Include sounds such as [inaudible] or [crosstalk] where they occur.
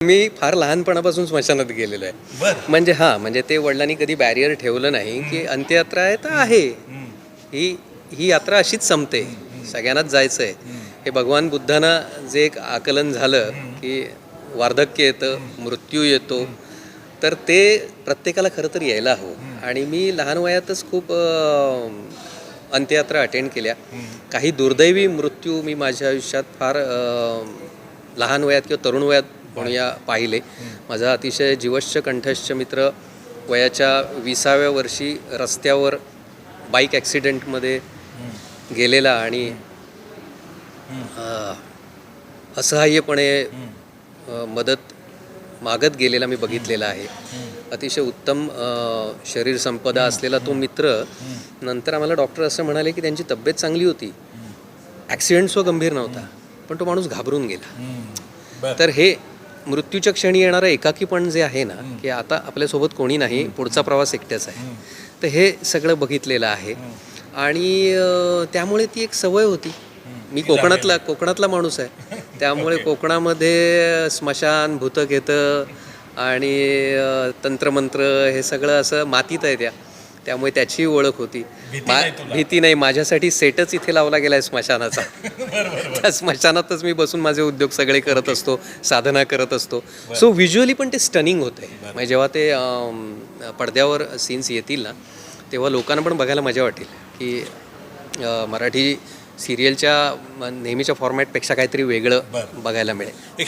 मी फार लहानपणापासून स्मशानात गेलेलो आहे. म्हणजे हां म्हणजे ते वडिलांनी कधी बॅरियर ठेवलं नाही की अंत्ययात्रा आहे तर आहे. ही ही यात्रा अशीच संपते. सगळ्यांनाच जायचं आहे हे भगवान बुद्धांना जे एक आकलन झालं की वार्धक्य येतं मृत्यू येतो. तर ते प्रत्येकाला खरं तर यायला हवं. आणि मी लहान वयातच खूप अंत्ययात्रा अटेंड केल्या. काही दुर्दैवी मृत्यू मी माझ्या आयुष्यात फार लहान वयात किंवा तरुण वयात म्हणूया पाहिले. माझा अतिशय जीवश्च कंठस्थ मित्र वयाच्या विसाव्या वर्षी रस्त्यावर बाईक ॲक्सिडेंटमध्ये गेलेला आणि असहाय्यपणे मदत मागत गेलेला मी बघितलेला आहे. अतिशय उत्तम शरीर संपदा असलेला तो मित्र नंतर आम्हाला डॉक्टर असं म्हणाले की त्यांची तब्येत चांगली होती. ॲक्सिडेंट गंभीर नव्हता पण तो माणूस घाबरून गेला. तर हे मृत्यूच्या क्षणी येणारं एकाकीपण जे आहे ना की आता आपल्यासोबत कोणी नाही पुढचा प्रवास एकट्याच आहे. तर हे सगळं बघितलेलं आहे. आणि त्यामुळे ती एक सवय होती. मी कोकणातला कोकणातला माणूस आहे. [laughs] त्यामुळे कोकणामध्ये स्मशान भूतक येतं आणि तंत्रमंत्र हे सगळं असं मातीत आहे त्या. त्यामुळे त्याची ओळख होती. भीती नाही माझ्यासाठी सेटच इथे लावला गेलाय स्मशानाचा. [laughs] त्या स्मशानातच मी बसून माझे उद्योग सगळे करत असतो साधना करत असतो. सो व्हिज्युअली पण ते स्टनिंग होते म्हणजे जेव्हा ते पडद्यावर सीन्स येतील ना तेव्हा लोकांना पण बघायला मजा वाटेल. की मराठी सिरियलच्या नेहमीच्या फॉर्मॅटपेक्षा काहीतरी वेगळं. बघायला मिळेल.